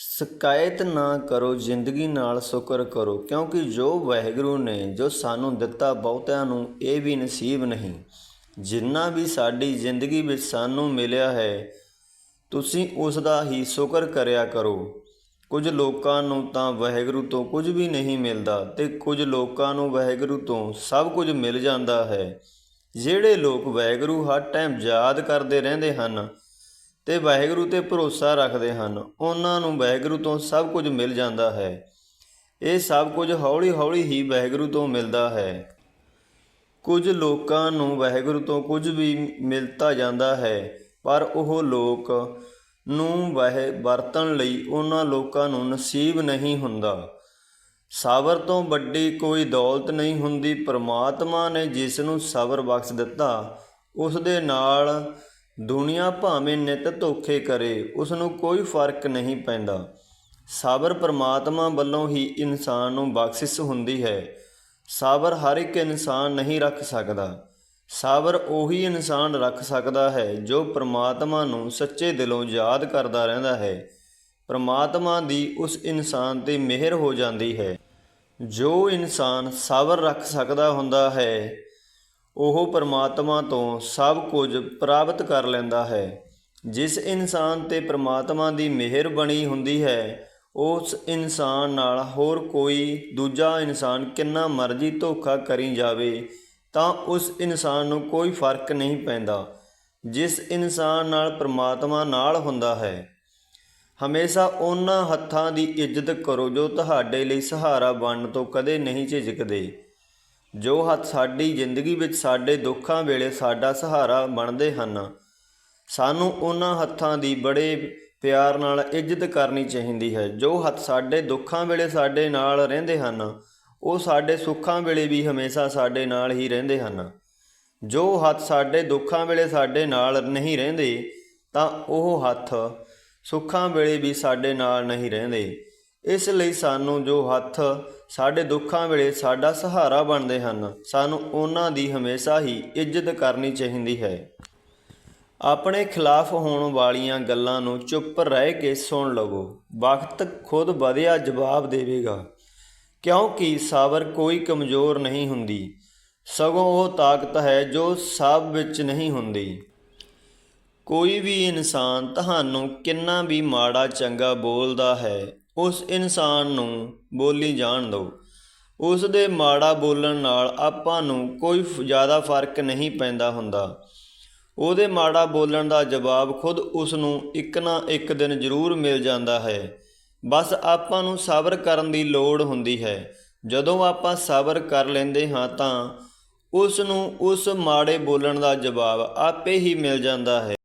ਸ਼ਿਕਾਇਤ ਨਾ ਕਰੋ, ਜ਼ਿੰਦਗੀ ਨਾਲ ਸ਼ੁਕਰ ਕਰੋ, ਕਿਉਂਕਿ ਜੋ ਵਾਹਿਗੁਰੂ ਨੇ, ਜੋ ਸਾਨੂੰ ਦਿੱਤਾ ਬਹੁਤਿਆਂ ਨੂੰ, ਇਹ ਵੀ ਨਸੀਬ ਨਹੀਂ। ਜਿੰਨਾ ਵੀ ਸਾਡੀ ਜ਼ਿੰਦਗੀ ਵਿੱਚ ਸਾਨੂੰ ਮਿਲਿਆ ਹੈ, ਤੁਸੀਂ ਉਸ ਦਾ ਹੀ ਸ਼ੁਕਰ ਕਰਿਆ ਕਰੋ। ਕੁਝ ਲੋਕਾਂ ਨੂੰ ਤਾਂ ਵਾਹਿਗੁਰੂ ਤੋਂ ਕੁਝ ਵੀ ਨਹੀਂ ਮਿਲਦਾ ਤੇ ਕੁਝ ਲੋਕਾਂ ਨੂੰ ਵਾਹਿਗੁਰੂ ਤੋਂ ਸਭ ਕੁਝ ਮਿਲ ਜਾਂਦਾ ਹੈ। ਜਿਹੜੇ ਲੋਕ ਵਾਹਿਗੁਰੂ ਹਰ ਟਾਈਮ ਯਾਦ ਕਰਦੇ ਰਹਿੰਦੇ ਹਨ ਤੇ ਵਾਹਿਗੁਰੂ ਤੇ ਭਰੋਸਾ ਰੱਖਦੇ ਹਨ। ਉਹਨਾਂ ਨੂੰ ਵਾਹਿਗੁਰੂ ਤੋਂ ਸਭ ਕੁਝ ਮਿਲ ਜਾਂਦਾ ਹੈ। ਇਹ ਸਭ ਕੁਝ ਹੌਲੀ-ਹੌਲੀ ਹੀ ਵਾਹਿਗੁਰੂ ਤੋਂ ਮਿਲਦਾ ਹੈ। ਕੁਝ ਲੋਕਾਂ ਨੂੰ ਵਾਹਿਗੁਰੂ ਤੋਂ ਕੁਝ ਵੀ ਮਿਲਤਾ ਜਾਂਦਾ ਹੈ, ਪਰ ਉਹ ਲੋਕ ਨੂੰ ਵਹਿ ਵਰਤਣ ਲਈ ਉਹਨਾਂ ਲੋਕਾਂ ਨੂੰ ਨਸੀਬ ਨਹੀਂ ਹੁੰਦਾ। ਸਬਰ ਤੋਂ ਵੱਡੀ ਕੋਈ ਦੌਲਤ ਨਹੀਂ ਹੁੰਦੀ। ਪ੍ਰਮਾਤਮਾ ਨੇ ਜਿਸ ਨੂੰ ਸਬਰ ਬਖਸ਼ ਦਿੱਤਾ, ਉਸ ਦੇ ਨਾਲ ਦੁਨੀਆ ਭਾਵੇਂ ਨਿਤ ਧੋਖੇ ਕਰੇ ਉਸ ਨੂੰ ਕੋਈ ਫ਼ਰਕ ਨਹੀਂ ਪੈਂਦਾ। ਸਾਬਰ ਪਰਮਾਤਮਾ ਵੱਲੋਂ ਹੀ ਇਨਸਾਨ ਨੂੰ ਬਖਸ਼ਿਸ਼ ਹੁੰਦੀ ਹੈ। ਸਾਬਰ ਹਰ ਇੱਕ ਇਨਸਾਨ ਨਹੀਂ ਰੱਖ ਸਕਦਾ। ਸਾਬਰ ਉਹੀ ਇਨਸਾਨ ਰੱਖ ਸਕਦਾ ਹੈ ਜੋ ਪ੍ਰਮਾਤਮਾ ਨੂੰ ਸੱਚੇ ਦਿਲੋਂ ਯਾਦ ਕਰਦਾ ਰਹਿੰਦਾ ਹੈ। ਪ੍ਰਮਾਤਮਾ ਦੀ ਉਸ ਇਨਸਾਨ ਤੇ ਮਿਹਰ ਹੋ ਜਾਂਦੀ ਹੈ। ਜੋ ਇਨਸਾਨ ਸਾਬਰ ਰੱਖ ਸਕਦਾ ਹੁੰਦਾ ਹੈ ਉਹ ਪਰਮਾਤਮਾ ਤੋਂ ਸਭ ਕੁਝ ਪ੍ਰਾਪਤ ਕਰ ਲੈਂਦਾ ਹੈ। ਜਿਸ ਇਨਸਾਨ ਤੇ ਪਰਮਾਤਮਾ ਦੀ ਮਿਹਰ ਬਣੀ ਹੁੰਦੀ ਹੈ, ਉਸ ਇਨਸਾਨ ਨਾਲ ਹੋਰ ਕੋਈ ਦੂਜਾ ਇਨਸਾਨ ਕਿੰਨਾ ਮਰਜ਼ੀ ਧੋਖਾ ਕਰੀ ਜਾਵੇ, ਤਾਂ ਉਸ ਇਨਸਾਨ ਨੂੰ ਕੋਈ ਫ਼ਰਕ ਨਹੀਂ ਪੈਂਦਾ। ਜਿਸ ਇਨਸਾਨ ਨਾਲ ਪਰਮਾਤਮਾ ਨਾਲ ਹੁੰਦਾ ਹੈ, ਹਮੇਸ਼ਾ ਉਹਨਾਂ ਹੱਥਾਂ ਦੀ ਇੱਜ਼ਤ ਕਰੋ ਜੋ ਤੁਹਾਡੇ ਲਈ ਸਹਾਰਾ ਬਣਨ ਤੋਂ ਕਦੇ ਨਹੀਂ ਝਿਜਕਦੇ। ਜੋ ਹੱਥ ਸਾਡੀ ਜ਼ਿੰਦਗੀ ਵਿੱਚ ਸਾਡੇ ਦੁੱਖਾਂ ਵੇਲੇ ਸਾਡਾ ਸਹਾਰਾ ਬਣਦੇ ਹਨ, ਸਾਨੂੰ ਉਹਨਾਂ ਹੱਥਾਂ ਦੀ ਬੜੇ ਪਿਆਰ ਨਾਲ ਇੱਜ਼ਤ ਕਰਨੀ ਚਾਹੀਦੀ ਹੈ। ਜੋ ਹੱਥ ਸਾਡੇ ਦੁੱਖਾਂ ਵੇਲੇ ਸਾਡੇ ਨਾਲ ਰਹਿੰਦੇ ਹਨ, ਉਹ ਸਾਡੇ ਸੁੱਖਾਂ ਵੇਲੇ ਵੀ ਹਮੇਸ਼ਾ ਸਾਡੇ ਨਾਲ ਹੀ ਰਹਿੰਦੇ ਹਨ। ਜੋ ਹੱਥ ਸਾਡੇ ਦੁੱਖਾਂ ਵੇਲੇ ਸਾਡੇ ਨਾਲ ਨਹੀਂ ਰਹਿੰਦੇ, ਤਾਂ ਉਹ ਹੱਥ ਸੁੱਖਾਂ ਵੇਲੇ ਵੀ ਸਾਡੇ ਨਾਲ ਨਹੀਂ ਰਹਿੰਦੇ। ਇਸ ਲਈ ਸਾਨੂੰ ਜੋ ਹੱਥ ਸਾਡੇ ਦੁੱਖਾਂ ਵੇਲੇ ਸਾਡਾ ਸਹਾਰਾ ਬਣਦੇ ਹਨ, ਸਾਨੂੰ ਉਹਨਾਂ ਦੀ ਹਮੇਸ਼ਾ ਹੀ ਇੱਜ਼ਤ ਕਰਨੀ ਚਾਹੀਦੀ ਹੈ। ਆਪਣੇ ਖਿਲਾਫ ਹੋਣ ਵਾਲੀਆਂ ਗੱਲਾਂ ਨੂੰ ਚੁੱਪ ਰਹਿ ਕੇ ਸੁਣ ਲਵੋ। ਵਕਤ ਖੁਦ ਵਧਿਆ ਜਵਾਬ ਦੇਵੇਗਾ। ਕਿਉਂਕਿ ਸਬਰ ਕੋਈ ਕਮਜ਼ੋਰ ਨਹੀਂ ਹੁੰਦੀ। ਸਗੋਂ ਉਹ ਤਾਕਤ ਹੈ ਜੋ ਸਭ ਵਿੱਚ ਨਹੀਂ ਹੁੰਦੀ। ਕੋਈ ਵੀ ਇਨਸਾਨ ਤੁਹਾਨੂੰ ਕਿੰਨਾ ਵੀ ਮਾੜਾ ਚੰਗਾ ਬੋਲਦਾ ਹੈ ਉਸ ਇਨਸਾਨ ਨੂੰ ਬੋਲੀ ਜਾਣ ਦਿਓ ਉਸ ਦੇ ਮਾੜਾ ਬੋਲਣ ਨਾਲ ਆਪਾਂ ਨੂੰ ਕੋਈ ਫ- ਜ਼ਿਆਦਾ ਫ਼ਰਕ ਨਹੀਂ ਪੈਂਦਾ ਹੁੰਦਾ। ਉਹਦੇ ਮਾੜਾ ਬੋਲਣ ਦਾ ਜਵਾਬ ਖੁਦ ਉਸ ਨੂੰ ਇੱਕ ਨਾ ਇੱਕ ਦਿਨ ਜ਼ਰੂਰ ਮਿਲ ਜਾਂਦਾ ਹੈ। ਬਸ ਆਪਾਂ ਨੂੰ ਸਬਰ ਕਰਨ ਦੀ ਲੋੜ ਹੁੰਦੀ ਹੈ। ਜਦੋਂ ਆਪਾਂ ਸਬਰ ਕਰ ਲੈਂਦੇ ਹਾਂ ਤਾਂ ਉਸ ਨੂੰ ਉਸ ਮਾੜੇ ਬੋਲਣ ਦਾ ਜਵਾਬ ਆਪੇ ਹੀ ਮਿਲ ਜਾਂਦਾ ਹੈ।